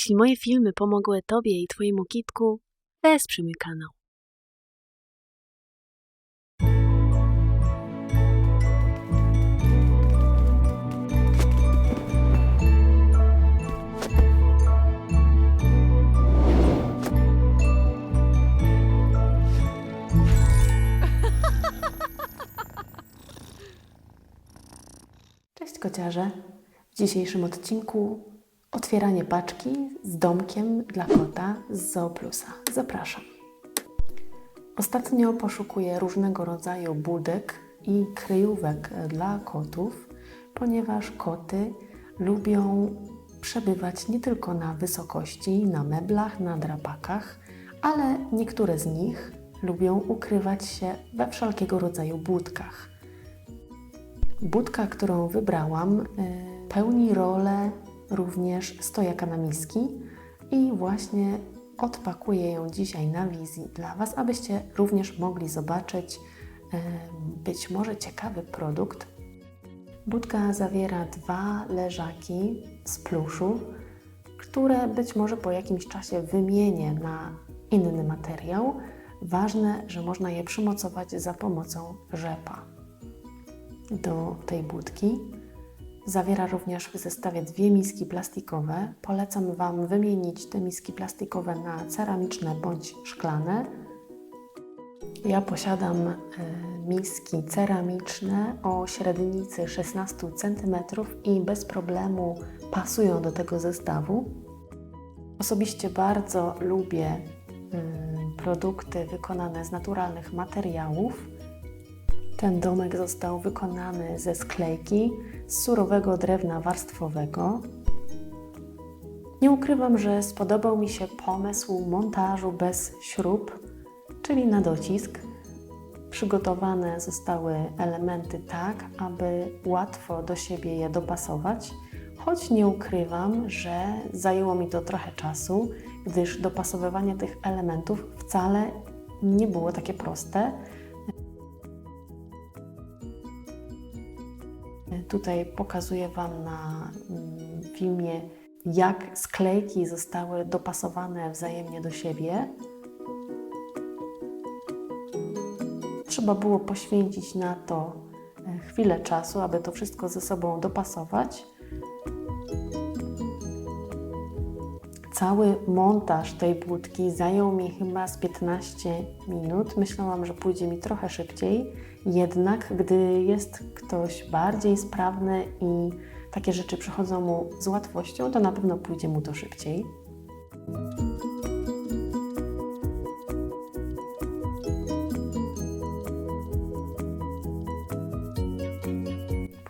Jeśli moje filmy pomogły Tobie i Twojemu kitku, wesprzyj mój kanał. Cześć kociarze! W dzisiejszym odcinku otwieranie paczki z domkiem dla kota z Zooplusa. Zapraszam. Ostatnio poszukuję różnego rodzaju budek i kryjówek dla kotów, ponieważ koty lubią przebywać nie tylko na wysokości, na meblach, na drapakach, ale niektóre z nich lubią ukrywać się we wszelkiego rodzaju budkach. Budka, którą wybrałam, y, pełni rolę również stojaka na miski i właśnie odpakuję ją dzisiaj na wizji dla Was, abyście również mogli zobaczyć być może ciekawy produkt. Budka zawiera dwa leżaki z pluszu, które być może po jakimś czasie wymienię na inny materiał. Ważne, że można je przymocować za pomocą rzepa do tej budki. Zawiera również w zestawie dwie miski plastikowe. Polecam Wam wymienić te miski plastikowe na ceramiczne bądź szklane. Ja posiadam e, miski ceramiczne o średnicy 16 cm i bez problemu pasują do tego zestawu. Osobiście bardzo lubię mm, produkty wykonane z naturalnych materiałów. Ten domek został wykonany ze sklejki z surowego drewna warstwowego. Nie ukrywam, że spodobał mi się pomysł montażu bez śrub, czyli na docisk. Przygotowane zostały elementy tak, aby łatwo do siebie je dopasować, choć nie ukrywam, że zajęło mi to trochę czasu, gdyż dopasowywanie tych elementów wcale nie było takie proste. Tutaj pokazuję Wam na mm, filmie, jak sklejki zostały dopasowane wzajemnie do siebie. Trzeba było poświęcić na to e, chwilę czasu, aby to wszystko ze sobą dopasować. Cały montaż tej budki zajął mi chyba z 15 minut. Myślałam, że pójdzie mi trochę szybciej, jednak gdy jest ktoś bardziej sprawny i takie rzeczy przychodzą mu z łatwością, to na pewno pójdzie mu to szybciej.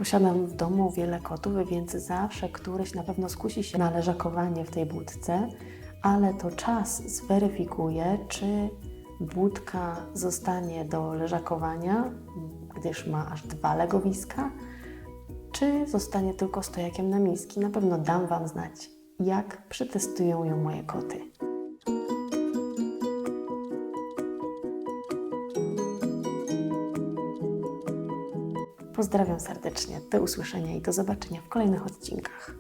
Posiadam w domu wiele kotów, więc zawsze któryś na pewno skusi się na leżakowanie w tej budce, ale to czas zweryfikuje, czy budka zostanie do leżakowania, gdyż ma aż dwa legowiska, czy zostanie tylko stojakiem na miski. Na pewno dam Wam znać, jak przetestują ją moje koty. Pozdrawiam serdecznie, do usłyszenia i do zobaczenia w kolejnych odcinkach.